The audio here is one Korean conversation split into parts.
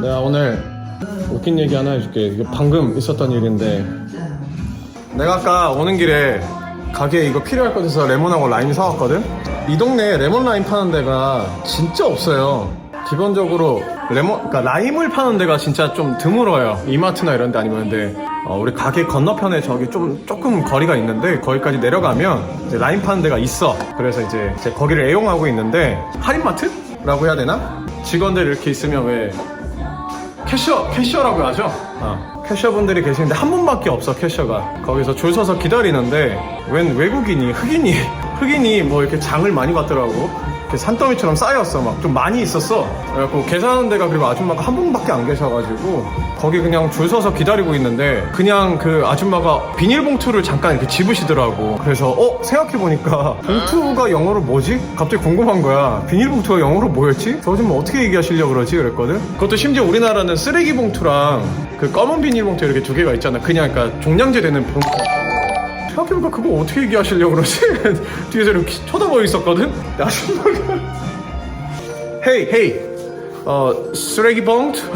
내가 오늘 웃긴 얘기 하나 해줄게. 이거 방금 있었던 일인데. 내가 아까 오는 길에 가게에 이거 필요할 것 같아서 레몬하고 라임 사왔거든? 이 동네에 레몬 라임 파는 데가 진짜 없어요. 기본적으로 레몬, 그러니까 라임을 파는 데가 진짜 좀 드물어요. 이마트나 이런 데 아니면 근데 어, 우리 가게 건너편에 저기 좀 조금 거리가 있는데 거기까지 내려가면 이제 라임 파는 데가 있어. 그래서 이제 제 거기를 애용하고 있는데 할인마트 라고 해야 되나? 직원들 이렇게 있으면 왜 캐셔, 캐셔라고 하죠? 어. 캐셔분들이 계시는데 한 분밖에 없어, 캐셔가. 거기서 줄 서서 기다리는데, 웬 외국인이, 흑인이, 흑인이 뭐 이렇게 장을 많이 받더라고. 이렇게 산더미처럼 쌓였어, 막. 좀 많이 있었어. 그래갖고 계산하는 데가 그리고 아줌마가 한 분밖에 안 계셔가지고, 거기 그냥 줄 서서 기다리고 있는데, 그냥 그 아줌마가 비닐봉투를 잠깐 이렇게 집으시더라고. 그래서, 어? 생각해보니까, 봉투가 영어로 뭐지? 갑자기 궁금한 거야. 비닐봉투가 영어로 뭐였지? 저 아줌마 어떻게 얘기하시려고 그러지? 그랬거든? 그것도 심지어 우리나라는 쓰레기 봉투랑 그 검은 비닐봉투 이렇게 두 개가 있잖아. 그냥 그러니까 종량제 되는 봉투. 생각해보니까 그거 어떻게 얘기하시려고 그러지? 뒤에서 이렇게 쳐다보고 있었거든? 아줌마가 헤이 헤이. 어 쓰레기 봉투.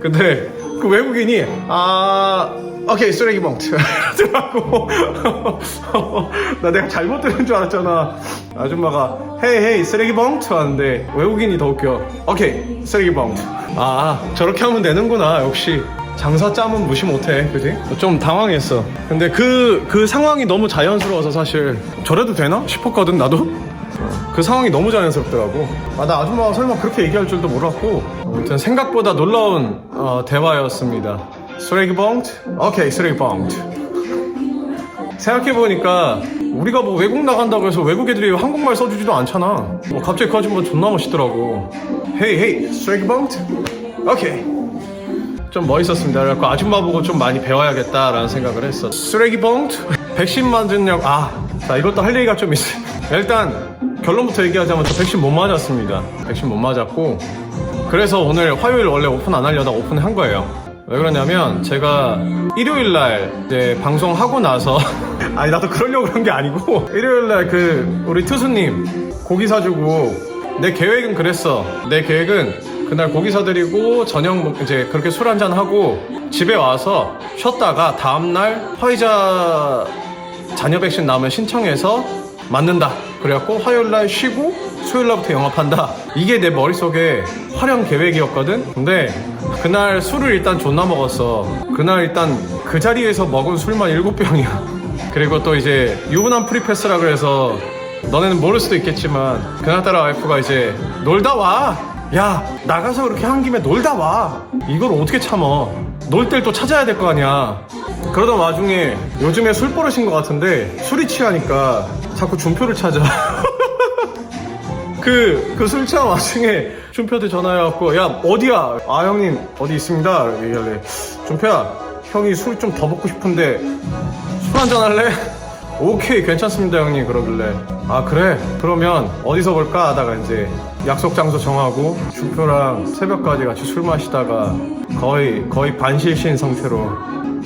근데 그 외국인이 아 오케이 쓰레기 봉투. 이러더라고. 나 내가 잘못 들은 줄 알았잖아. 아줌마가 헤이 헤이 쓰레기 봉투 하는데 외국인이 더 웃겨. 오케이 쓰레기 봉투. 아 저렇게 하면 되는구나 역시 장사 짬은 무시 못해 그지? 좀 당황했어 근데 그, 그 상황이 너무 자연스러워서 사실 저래도 되나? 싶었거든 나도 그 상황이 너무 자연스럽더라고. 아, 나 아줌마가 설마 그렇게 얘기할 줄도 몰랐고. 아무튼 생각보다 놀라운 어, 대화였습니다. 쓰레기 봉투? 오케이, 쓰레기 봉투. 생각해보니까 우리가 뭐 외국 나간다고 해서 외국 애들이 한국말 써주지도 않잖아. 뭐 갑자기 그 아줌마 존나 멋있더라고. 헤이, 헤이, 쓰레기 봉투? 오케이. 좀 멋있었습니다. 그래갖고 아줌마 보고 좀 많이 배워야겠다라는 생각을 했어. 쓰레기 봉투? 백신 맞은 역, 아, 자, 이것도 할 얘기가 좀 있어요. 일단, 결론부터 얘기하자면 저 백신 못 맞았습니다. 백신 못 맞았고, 그래서 오늘 화요일 원래 오픈 안 하려다 오픈을 한 거예요. 왜 그러냐면, 제가 일요일 날 이제 방송하고 나서, 아니, 나도 그러려고 그런 게 아니고, 일요일 날 그, 우리 투수님 고기 사주고, 내 계획은 그랬어. 내 계획은 그날 고기 사드리고 저녁 먹- 이제 그렇게 술 한잔 하고 집에 와서 쉬었다가 다음날 화이자 자녀 백신 나오면 신청해서 맞는다. 그래갖고 화요일 날 쉬고 수요일 날부터 영업한다. 이게 내 머릿속에 활용 계획이었거든. 근데 그날 술을 일단 존나 먹었어. 그날 일단 그 자리에서 먹은 술만 일곱 병이야. 그리고 또 이제 유부남 프리패스라 그래서 너네는 모를 수도 있겠지만 그날따라 와이프가 이제 놀다 와. 야 나가서 그렇게 한 김에 놀다 와. 이걸 어떻게 참어? 놀때또 찾아야 될 거 아니야. 그러던 와중에 요즘에 술 버릇인 것 같은데 술이 취하니까 자꾸 준표를 찾아. 그, 그 술 취한 와중에 준표한테 전화해갖고, 야, 어디야? 아, 형님, 어디 있습니다. 얘기할래. 준표야, 형이 술 좀 더 먹고 싶은데, 술 한잔 할래? 오케이, 괜찮습니다, 형님. 그러길래. 아, 그래? 그러면 어디서 볼까? 하다가 이제 약속 장소 정하고, 준표랑 새벽까지 같이 술 마시다가 거의, 거의 반실신 상태로.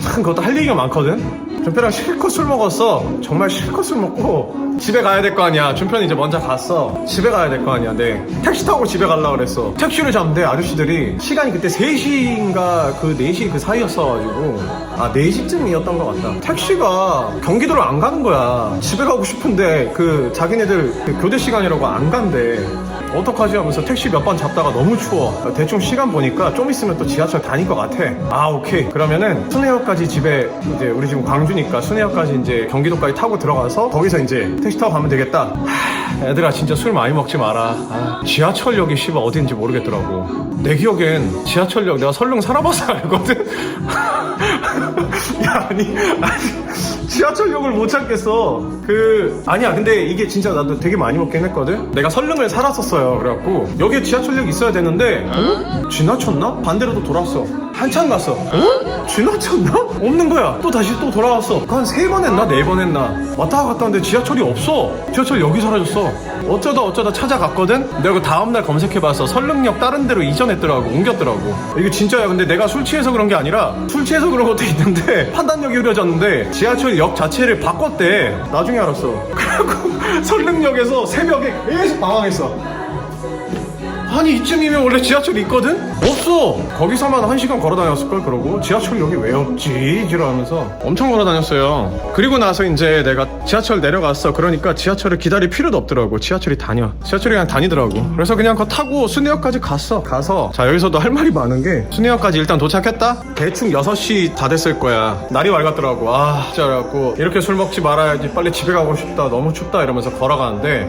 참, 그것도 할 얘기가 많거든? 준표랑 실컷 술 먹었어. 정말 실컷 술 먹고 집에 가야 될 거 아니야. 준표는 이제 먼저 갔어. 집에 가야 될 거 아니야. 네. 택시 타고 집에 가려고 그랬어. 택시를 잡는데 아저씨들이 시간이 그때 3시인가 그 4시 그 사이였어가지고 아 4시쯤이었던 것 같다. 택시가 경기도를 안 가는 거야. 집에 가고 싶은데 그 자기네들 그 교대 시간이라고 안 간대. 어떡하지 하면서 택시 몇 번 잡다가 너무 추워. 대충 시간 보니까 좀 있으면 또 지하철 다닐 것 같아. 아, 오케이. 그러면은 순회역까지 집에 이제 우리 집은 광주 니까 순회역까지 이제 경기도까지 타고 들어가서 거기서 이제 택시 타고 가면 되겠다. 하, 애들아 진짜 술 많이 먹지 마라. 아, 지하철역이 씨발 어딘지 모르겠더라고. 내 기억엔 지하철역 내가 설릉 살아봐서 알거든. 야, 아니, 아니, 지하철역을 못 찾겠어. 그, 아니야, 근데 이게 진짜 나도 되게 많이 먹긴 했거든? 내가 설릉을 살았었어요. 그래갖고, 여기에 지하철역 있어야 되는데, 어? 지나쳤나? 반대로 또 돌았어. 한참 갔어. 어? 지나쳤나? 없는 거야. 또 다시 또 돌아왔어. 한 세 번 했나? 네 번 했나? 왔다 갔다 하는데 지하철이 없어. 지하철 여기 사라졌어. 어쩌다 어쩌다 찾아갔거든? 내가 그 다음 날 검색해봤어. 설릉역 다른 데로 이전했더라고. 옮겼더라고. 이거 진짜야. 근데 내가 술 취해서 그런 게 아니라 술 취해서 그런 것도 있는데 판단력이 흐려졌는데 지하철 역 자체를 바꿨대. 나중에 알았어. 그래갖고 설릉역에서 새벽에 계속 방황했어. 아니 이쯤이면 원래 지하철이 있거든? 없어! 거기서만 한 시간 걸어 다녔을걸 그러고? 지하철 여기 왜 없지? 이러면서 엄청 걸어 다녔어요. 그리고 나서 이제 내가 지하철 내려갔어. 그러니까 지하철을 기다릴 필요도 없더라고. 지하철이 다녀. 지하철이 그냥 다니더라고. 그래서 그냥 그거 타고 순회역까지 갔어. 가서 자 여기서도 할 말이 많은 게 순회역까지 일단 도착했다? 대충 6시 다 됐을 거야. 날이 맑았더라고. 아 진짜 그래갖고 이렇게 술 먹지 말아야지. 빨리 집에 가고 싶다. 너무 춥다. 이러면서 걸어가는데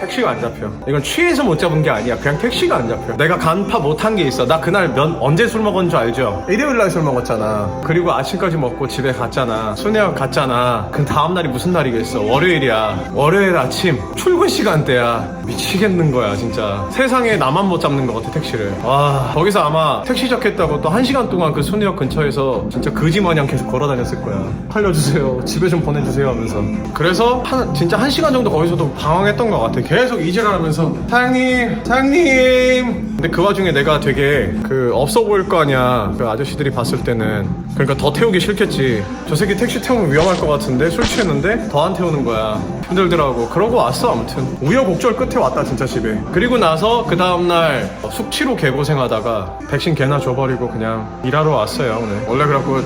택시가 안 잡혀. 이건 취해서 못 잡은 게 아니야. 그냥 택시가 안 잡혀. 내가 간파 못한 게 있어. 나 그날 면 언제 술 먹은 줄 알죠? 일요일 날 술 먹었잖아. 그리고 아침까지 먹고 집에 갔잖아. 순회역 갔잖아. 그 다음 날이 무슨 날이겠어? 월요일이야. 월요일 아침 출근 시간대야. 미치겠는 거야 진짜. 세상에 나만 못 잡는 것 같아 택시를. 와 거기서 아마 택시 잡겠다고 또 한 시간 동안 그 순회역 근처에서 진짜 거지 마냥 계속 걸어 다녔을 거야. 살려주세요. 집에 좀 보내주세요 하면서. 그래서 한 진짜 한 시간 정도 거기서도 방황했던 것 같아. 계속 이질하면서 사장님, 사장님. 근데 그 와중에 내가 되게 그 없어 보일 거 아니야. 그 아저씨들이 봤을 때는 그러니까 더 태우기 싫겠지. 저 새끼 택시 태우면 위험할 것 같은데 술 취했는데 더 안 태우는 거야. 힘들더라고. 그러고 왔어 아무튼. 우여곡절 끝에 왔다 진짜 집에. 그리고 나서 그 다음 날 숙취로 개고생하다가 백신 개나 줘버리고 그냥 일하러 왔어요 오늘. 원래 그래갖고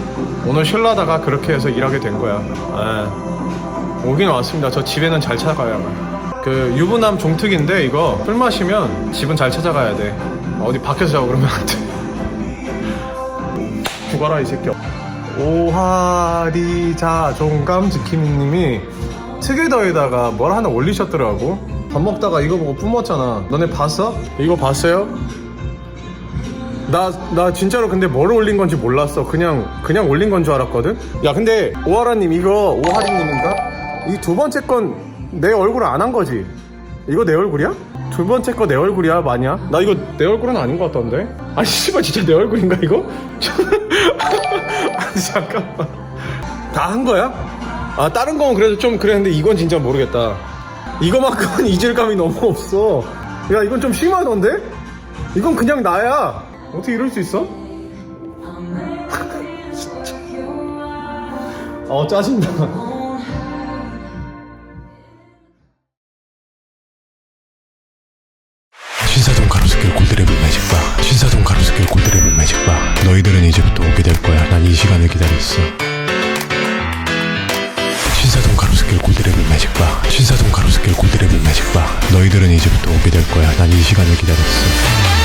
오늘 쉴라다가 그렇게 해서 일하게 된 거야. 예. 오긴 왔습니다. 저 집에는 잘 찾아가요. 그 유부남 종특인데 이거 술 마시면 집은 잘 찾아가야 돼. 어디 밖에서 자고 그러면 안 돼. 죽어라 이 새끼. 오하리자 종감 지킴이님이 트게더에다가 뭘 하나 올리셨더라고. 밥 먹다가 이거 보고 뿜었잖아. 너네 봤어? 이거 봤어요? 나, 나 진짜로 근데 뭘 올린 건지 몰랐어. 그냥, 그냥 올린 건 줄 알았거든? 야, 근데, 오하라님, 이거, 오하리님인가? 이 두 번째 건 내 얼굴 안 한 거지? 이거 내 얼굴이야? 두 번째 거 내 얼굴이야, 마냐? 나 이거 내 얼굴은 아닌 것 같던데? 아니, 씨발, 진짜 내 얼굴인가, 이거? 아니, 잠깐만. 다 한 거야? 아, 다른 건 그래도 좀 그랬는데, 이건 진짜 모르겠다. 이거만큼은 이질감이 너무 없어. 야, 이건 좀 심하던데? 이건 그냥 나야. 어떻게 이럴 수 있어? 어, 짜증나. 기다렸어. 신사동 가로수길 골드레블 매직바 신사동 가로수길 골드레블 매직바. 너희들은 이제부터 오게 될 거야. 난 이 시간을 기다렸어